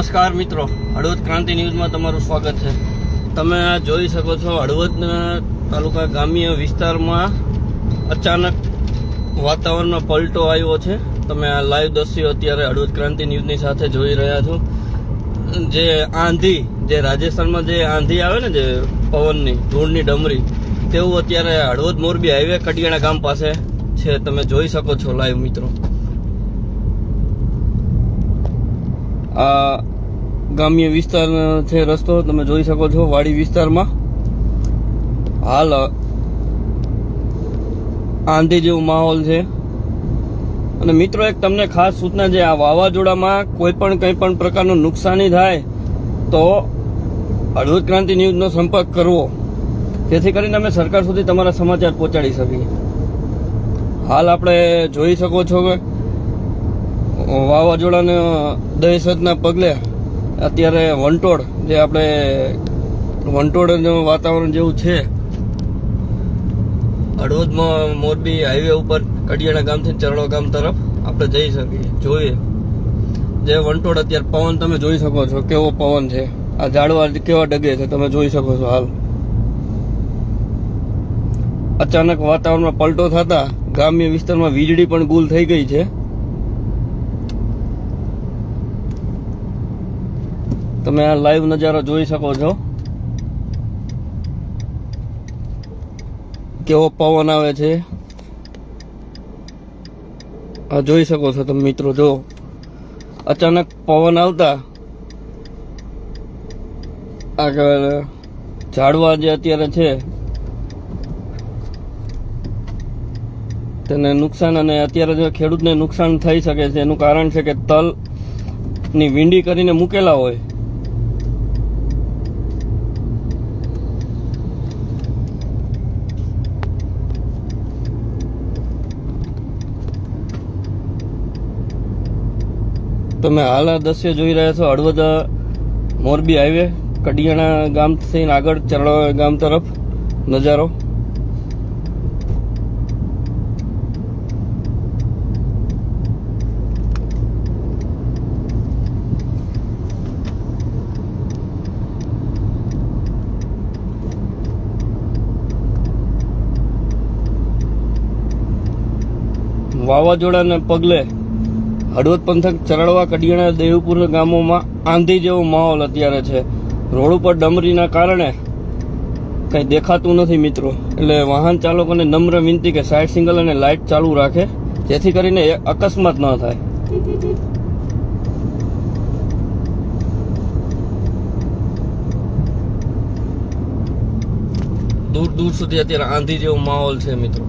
નમસ્કાર મિત્રો. હળવદ ક્રાંતિ ન્યૂઝમાં તમારું સ્વાગત છે. તમે આ જોઈ શકો છો હળવદના તાલુકા ગ્રામ્ય વિસ્તારમાં અચાનક વાતાવરણમાં પલટો આવ્યો છે. તમે આ લાઈવ દ્રશ્યો અત્યારે હળવદ ક્રાંતિ ન્યૂઝની સાથે જોઈ રહ્યા છો. જે આંધી, જે રાજસ્થાનમાં જે આંધી આવે ને જે પવનની, ધૂળની ડમરી તેવું અત્યારે હળવદ મોરબી હાઈવે કડિયાણા ગામ પાસે છે. તમે જોઈ શકો છો લાઈવ મિત્રો. આ ગ્રામ્ય વિસ્તાર છે રસ્તો તમે જોઈ શકો છો વાડી વિસ્તારમાં. હાલ આંધી જેવો માહોલ છે. અને મિત્રો, એક તમને ખાસ સૂચના છે, આ વાવાઝોડામાં કોઈ પણ કંઈ પણ પ્રકારનું નુકસાની થાય, તો હળવદ ક્રાંતિ ન્યૂઝનો સંપર્ક કરવો. જેથી કરીને અમે સરકાર સુધી તમારા સમાચાર પહોંચાડી શકીએ. હાલ આપણે જોઈ શકો છો કે વાવાઝોડાના દહેશતના પગલે અત્યારે વંટોળ જે આપણે વંટોળ વાતાવરણ જેવું છે, હળવદમાં મોરબી હાઈવે ઉપર કડિયાણા ગામથી ચરણો ગામ તરફ આપણે જઈ શકીએ, જોઈએ. જે વંટોળ અત્યારે પવન તમે જોઈ શકો છો, કેવો પવન છે. આ ઝાડવા કેવા ડગે છે, તમે જોઈ શકો છો હાલ. અચાનક વાતાવરણમાં પલટો થતા ગ્રામ્ય વિસ્તારમાં વીજળી પણ ગુલ થઈ ગઈ છે. તમે આ લાઈવ નજારો જોઈ શકો છો. કેવો પવન આવે છે. આ જોઈ શકો છો તમે મિત્રો જો અચાનક પવન આવતા. આગળ ઝાડવા જે અત્યારે છે, તેને નુકસાન અને અત્યારે જે ખેડૂતને નુકસાન થઈ શકે છે, એનું કારણ છે કે તલની વીંડી કરીને મૂકેલા હોય. તમે હાલ આ દ્રશ્ય જોઈ રહ્યા છો. હળવદ, મોરબી હાઈવે, કડિયાણા ગામથી આગળ ચરણા ગામ તરફ. નજારો. વાવાઝોડાને પગલે હળવદ પંથક ચરડવા કડિયાણા દેવપુર ગામોમાં આંધી જેવો માહોલ અત્યારે છે. રોડ ઉપર ડમરીના કારણે કંઈ દેખાતું નથી મિત્રો. એટલે વાહન ચાલકોને નમ્ર વિનંતી કે સાઇડ સિંગલ અને લાઇટ ચાલુ રાખે, જેથી કરીને અકસ્માત ન થાય. દૂર દૂર સુધી અત્યારે આંધી જેવો માહોલ છે મિત્રો.